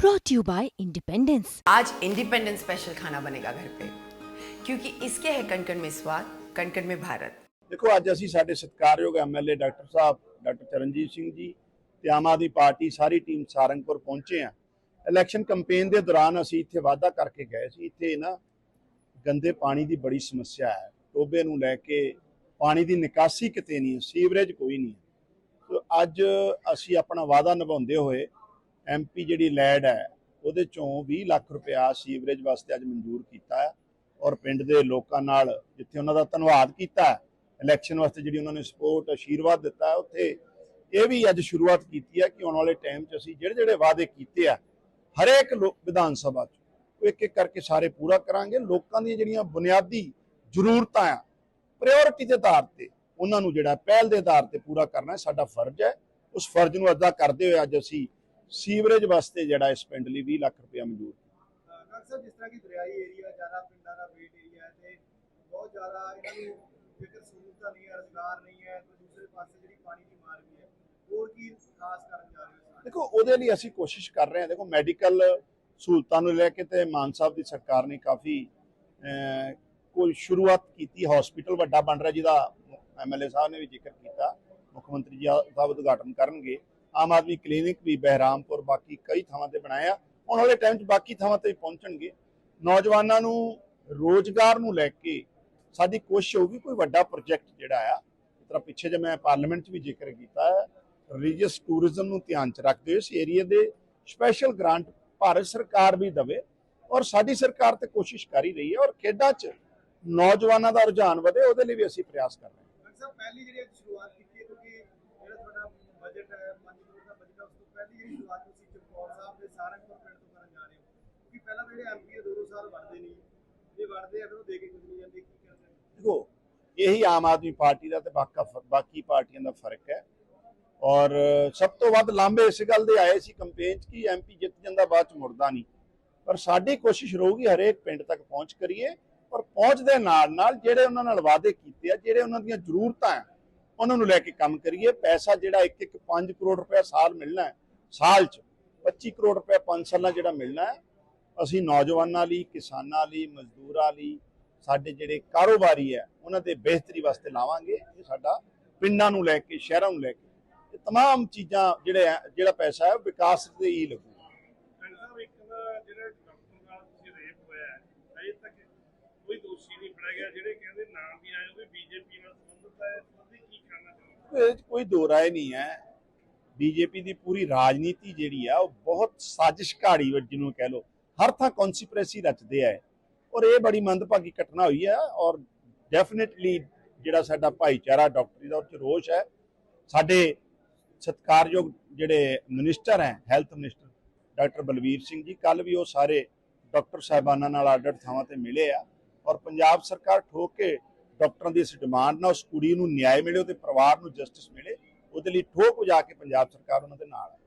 brought to you by Independence. आज independence special खाना बनेगा घर पे क्योंकि इसके है कणकण में स्वाद कणकण में भारत ਦੇਖੋ ਅੱਜ ਅਸੀਂ ਸਾਡੇ ਸਤਿਕਾਰਯੋਗ ਐਮਐਲਏ ਡਾਕਟਰ ਸਾਹਿਬ ਡਾਕਟਰ ਚਰਨਜੀਤ ਸਿੰਘ ਜੀ ਤੇ ਆਮ ਆਦਮੀ ਪਾਰਟੀ ਸਾਰੀ ਟੀਮ ਸਾਰੰਗਪੁਰ ਪਹੁੰਚੇ ਆ ਇਲੈਕਸ਼ਨ ਕੈਂਪੇਨ ਦੇ ਦੌਰਾਨ ਅਸੀਂ ਇੱਥੇ ਵਾਅਦਾ ਕਰਕੇ ਗਏ ਸੀ ਇੱਥੇ ਨਾ ਗੰਦੇ ਪਾਣੀ ਦੀ ਬੜੀ ਸਮੱਸਿਆ ਹੈ ਟੋਬੇ ਨੂੰ ਲੈ ਕੇ ਪਾਣੀ ਦੀ ਨਿਕਾਸੀ ਕਿਤੇ ਨਹੀਂ ਹੈ ਸੀਵਰੇਜ ਕੋਈ ਨਹੀਂ ਹੈ ਸੋ ਅੱਜ ਅਸੀਂ ਆਪਣਾ ਵਾਅਦਾ ਨਿਭਾਉਂਦੇ ਹੋਏ ਐਮਪੀ ਜਿਹੜੀ ਲੈਡ ਹੈ, ਉਹਦੇ ਚੋਂ 20 ਲੱਖ ਰੁਪਇਆ ਸੀਵਰੇਜ ਵਾਸਤੇ ਅੱਜ ਮਨਜ਼ੂਰ ਕੀਤਾ ਹੈ ਔਰ ਪਿੰਡ ਦੇ ਲੋਕਾਂ ਨਾਲ ਜਿੱਥੇ ਉਹਨਾਂ ਦਾ ਧੰਨਵਾਦ ਕੀਤਾ ਇਲੈਕਸ਼ਨ ਵਾਸਤੇ ਜਿਹੜੀ ਉਹਨਾਂ ਨੇ ਸਪੋਰਟ ਆਸ਼ੀਰਵਾਦ ਦਿੱਤਾ ਉੱਥੇ ਇਹ ਵੀ ਅੱਜ ਸ਼ੁਰੂਆਤ ਕੀਤੀ ਹੈ ਕਿ ਆਉਣ ਵਾਲੇ ਟਾਈਮ 'ਚ ਅਸੀਂ ਜਿਹੜੇ ਜਿਹੜੇ ਵਾਅਦੇ ਕੀਤੇ ਆ, ਹਰੇਕ ਲੋ- ਵਿਧਾਨ ਸਭਾ 'ਚ, ਉਹ ਇੱਕ ਇੱਕ ਕਰਕੇ ਸਾਰੇ ਪੂਰਾ ਕਰਾਂਗੇ। ਲੋਕਾਂ ਦੀਆਂ ਜਿਹੜੀਆਂ ਬੁਨਿਆਦੀ ਜ਼ਰੂਰਤਾਂ ਆ ਪ੍ਰਾਇੋਰਟੀ ਦੇ ਆਧਾਰ ਤੇ ਉਹਨਾਂ ਨੂੰ ਜਿਹੜਾ ਪਹਿਲ ਦੇ ਆਧਾਰ ਤੇ ਪੂਰਾ ਕਰਨਾ, ਸਾਡਾ ਫਰਜ਼ ਹੈ। ਉਸ ਫਰਜ਼ ਨੂੰ ਅਦਾ ਕਰਦੇ ਹੋਏ ਅੱਜ ਅਸੀਂ ਸੀਵਰੇਜ ਵਾਸਤੇ ਜਿਹੜਾ ਇਸ ਪਿੰਡ ਲਈ 20 ਲੱਖ ਰੁਪਇਆ ਮਨਜ਼ੂਰ ਕੀਤਾ। ਡਾਕਟਰ ਸਾਹਿਬ ਜਿਸ ਤਰ੍ਹਾਂ ਕਿ ਦਰਿਆਈ ਏਰੀਆ ਜ਼ਿਆਦਾ ਪਿੰਡਾਂ ਦਾ ਵੇਟ ਏਰੀਆ ਹੈ ਤੇ ਬਹੁਤ ਜ਼ਿਆਦਾ ਇਹਨਾਂ ਨੂੰ ਜੇਕਰ ਸਹੂਲਤਾਂ ਨਹੀਂ ਹੈ ਰੁਜ਼ਗਾਰ ਨਹੀਂ ਹੈ ਤੇ ਦੂਸਰੇ ਪਾਸੇ ਜਿਹੜੀ ਪਾਣੀ ਦੀ ਮਾਰ ਵੀ ਹੈ। ਹੋਰ ਕੀ ਖਾਸ ਕਰਨ ਜਾ ਰਹੇ ਹੋ ਦੇਖੋ ਉਹਦੇ ਲਈ ਅਸੀਂ ਕੋਸ਼ਿਸ਼ ਕਰ ਰਹੇ ਹਾਂ। ਦੇਖੋ ਮੈਡੀਕਲ ਸਹੂਲਤਾਂ ਨੂੰ ਲੈ ਕੇ ਤੇ ਮਾਨ ਸਾਹਿਬ ਦੀ ਸਰਕਾਰ ਨੇ ਕਾਫੀ ਕੋਈ ਸ਼ੁਰੂਆਤ ਕੀਤੀ। ਹਸਪੀਟਲ ਵੱਡਾ ਬਣ ਰਿਹਾ ਜਿਹਦਾ ਐਮਐਲਏ ਸਾਹਿਬ ਨੇ ਵੀ ਜ਼ਿਕਰ ਕੀਤਾ। ਮੁੱਖ ਮੰਤਰੀ ਜੀ ਸਾਹਿਬ ਉਦਘਾਟਨ ਕਰਨਗੇ। ਆਮ ਆਦਮੀ ਕਲੀਨਿਕ ਵੀ ਬਹਿਰਾਮਪੁਰ, ਬਾਕੀ ਕਈ ਥਾਵਾਂ ਤੇ ਬਣਾਇਆ ਆਉਣ ਵਾਲੇ ਟਾਈਮ 'ਚ ਬਾਕੀ ਥਾਵਾਂ ਤੇ ਪਹੁੰਚਣਗੇ। ਨੌਜਵਾਨਾਂ ਨੂੰ ਰੋਜ਼ਗਾਰ ਨੂੰ ਲੈ ਕੇ ਸਾਡੀ ਕੋਸ਼ਿਸ਼ ਹੋਊਗੀ, ਕੋਈ ਵੱਡਾ ਪ੍ਰੋਜੈਕਟ ਜਿਹੜਾ ਆ, ਇਸ ਤਰ੍ਹਾਂ ਪਿੱਛੇ ਜੇ ਮੈਂ ਪਾਰਲੀਮੈਂਟ 'ਚ ਵੀ ਜ਼ਿਕਰ ਕੀਤਾ ਰਿਲੀਜੀਅਸ ਟੂਰਿਜ਼ਮ ਨੂੰ ਧਿਆਨ 'ਚ ਰੱਖਦੇ ਹੋਏ ਇਸ ਏਰੀਆ ਦੇ ਸਪੈਸ਼ਲ ਗ੍ਰਾਂਟ ਭਾਰਤ ਸਰਕਾਰ ਵੀ ਦਵੇ ਔਰ ਸਾਡੀ ਸਰਕਾਰ ਤੇ ਕੋਸ਼ਿਸ਼ ਕਰ ਹੀ ਰਹੀ ਹੈ ਔਰ ਖੇਡਾਂ 'ਚ ਨੌਜਵਾਨਾਂ ਦਾ ਰੁਝਾਨ ਵਧੇ, ਉਹਦੇ ਲਈ ਵੀ ਅਸੀਂ ਪ੍ਰਯਾਸ ਕਰ ਰਹੇ ਹਾਂ। ਡਾਕਟਰ ਪਹਿਲੀ ਜਿਹੜੀ ਅੱਜ ਸ਼ੁਰੂਆਤ ਕੀਤੀ ਹੈ ਕਿਉਂਕਿ ਜਿਹੜਾ ਤੁਹਾਡਾ ਬਜਟ ਹੈ 5 ਕਰੋੜ ਦਾ ਬਜਟ ਹੈ ਉਸ ਤੋਂ ਪਹਿਲੀ ਜਿਹੜੀ ਸ਼ੁਰੂਆਤ ਤੁਸੀਂ ਚਮਕੌਰ ਸਾਹਿਬ ਦੇ ਸਾਰੰਗਪੁਰ ਪਿੰਡ ਤੋਂ ਕਰਨ ਜਾ ਰਹੇ ਹੋ ਕਿਉਂਕਿ ਪਹਿਲਾਂ ਤਾਂ ਜਿਹੜੇ ਐਮਪੀ ਦੋ ਦੋ ਸਾਲ ਵੜਦੇ ਨਹੀਂ ਜੇ। ਵੜਦੇ ਆ ਫਿਰ ਉਹ ਦੇ ਕੇ ਕੁਝ ਨਹੀਂ ਜਾਂਦੇ, ਕੀ ਕਰਦੇ ਦੇਖੋ, ਇਹੀ ਆਮ ਆਦਮੀ ਪਾਰਟੀ ਦਾ ਤੇ ਬਾਕੀ ਪਾਰਟੀਆਂ ਦਾ ਫ਼ਰਕ ਹੈ। ਔਰ ਸਭ ਤੋਂ ਵੱਧ ਲਾਂਭੇ ਇਸ ਗੱਲ ਦੇ ਆਏ ਸੀ ਕੰਪੇਨ 'ਚ ਕਿ ਐਮਪੀ ਜਿੱਤ ਜਾਂਦਾ ਬਾਅਦ 'ਚ ਮੁੜਦਾ ਨਹੀਂ। ਪਰ ਸਾਡੀ ਕੋਸ਼ਿਸ਼ ਰਹੂਗੀ ਹਰੇਕ ਪਿੰਡ ਤੱਕ ਪਹੁੰਚ ਕਰੀਏ। ਔਰ ਪਹੁੰਚ ਦੇ ਨਾਲ ਨਾਲ ਜਿਹੜੇ ਉਹਨਾਂ ਨਾਲ ਵਾਅਦੇ ਕੀਤੇ ਆ, ਜਿਹੜੇ ਉਹਨਾਂ ਦੀਆਂ ਜ਼ਰੂਰਤਾਂ ਆ, ਉਹਨਾਂ ਨੂੰ ਲੈ ਕੇ ਕੰਮ ਕਰੀਏ। ਪੈਸਾ ਜਿਹੜਾ ਇੱਕ ਇੱਕ 5 ਕਰੋੜ ਰੁਪਏ ਸਾਲ ਮਿਲਣਾ ਹੈ, ਸਾਲ 'ਚ। 25 ਕਰੋੜ ਰੁਪਏ 5 ਸਾਲਾਂ ਜਿਹੜਾ ਮਿਲਣਾ ਹੈ ਅਸੀਂ ਨੌਜਵਾਨਾਂ ਲਈ ਕਿਸਾਨਾਂ ਲਈ ਮਜ਼ਦੂਰਾਂ ਲਈ ਸਾਡੇ ਜਿਹੜੇ ਕਾਰੋਬਾਰੀ ਹੈ ਉਹਨਾਂ ਦੇ ਬਿਹਤਰੀ ਵਾਸਤੇ ਲਾਵਾਂਗੇ ਇਹ ਸਾਡਾ ਪਿੰਡਾਂ ਨੂੰ ਲੈ ਕੇ ਸ਼ਹਿਰਾਂ ਨੂੰ ਲੈ ਕੇ ਇਹ तमाम ਚੀਜ਼ਾਂ ਜਿਹੜੇ ਹੈ- ਜਿਹੜਾ ਪੈਸਾ ਹੈ ਉਹ ਵਿਕਾਸ ਦੇ ਹੀ ਲੱਗੂਗਾ ਡਾਕਟਰ ਸਾਹਿਬ ਇੱਕ ਨਾ ਜਿਹੜਾ ਡਾਕਟਰ ਨਾਲ ਤੁਸੀਂ ਰੇਪ ਹੋਇਆ ਹੈ ਅਜੇ ਤੱਕ ਕੋਈ ਦੋਸ਼ੀ ਨਹੀਂ ਫੜਿਆ ਗਿਆ ਜਿਹੜੇ ਕਹਿੰਦੇ ਨਾਮ ਵੀ ਆਏ ਉਹ ਵੀ ਬੀਜੇਪੀ ਨਾਲ ਸੰਬੰਧਿਤ ਹੈ ਤੁਸੀਂ ਕੀ ਕਹਿਣਾ ਚਾਹੁੰਦੇ ਇਹਦੇ 'ਚ ਕੋਈ ਦੋ ਰਾਏ ਨਹੀਂ ਹੈ ਬੀਜੇਪੀ ਦੀ ਪੂਰੀ ਰਾਜਨੀਤੀ ਜਿਹੜੀ ਆ ਉਹ ਬਹੁਤ ਸਾਜ਼ਿਸ਼ ਘਾੜੀ ਵ- ਜਿਹਨੂੰ ਕਹਿ ਲੋ ਹਰ ਥਾਂ ਕਨਸਪੀਰੇਸੀ ਰਚਦੇ ਆ ਔਰ ਇਹ ਬੜੀ ਮੰਦਭਾਗੀ ਘਟਨਾ ਹੋਈ ਹੈ ਔਰ ਡੈਫੀਨਿਟਲੀ ਜਿਹੜਾ ਸਾਡਾ ਭਾਈਚਾਰਾ ਡਾਕਟਰੀ ਦਾ ਉਹ 'ਚ ਰੋਸ਼ ਹੈ। ਸਾਡੇ ਸਤਿਕਾਰਯੋਗ ਜਿਹੜੇ ਮਿਨਿਸਟਰ ਹੈ health minister doctor Balbir Singh ji ਕੱਲ ਵੀ ਉਹ ਸਾਰੇ ਡਾਕਟਰ ਸਾਹਿਬਾਨਾਂ ਨਾਲ ਅੱਡ-ਅੱਡ ਥਾਵਾਂ ਤੇ ਮਿਲੇ ਆ। ਔਰ ਪੰਜਾਬ ਸਰਕਾਰ ਠੋਕ ਕੇ ਡਾਕਟਰਾਂ ਦੀ ਇਸ ਡਿਮਾਂਡ ਨਾਲ ਉਸ ਕੁੜੀ ਨੂੰ ਨਿਆਂ ਮਿਲੇ, ਉਹਦੇ ਪਰਿਵਾਰ ਨੂੰ ਜਸਟਿਸ ਮਿਲੇ, ਉਹਦੇ ਲਈ ਠੋਕ ਵਜਾ ਕੇ ਪੰਜਾਬ ਸਰਕਾਰ ਉਹਨਾਂ ਦੇ ਨਾਲ ਹੈ।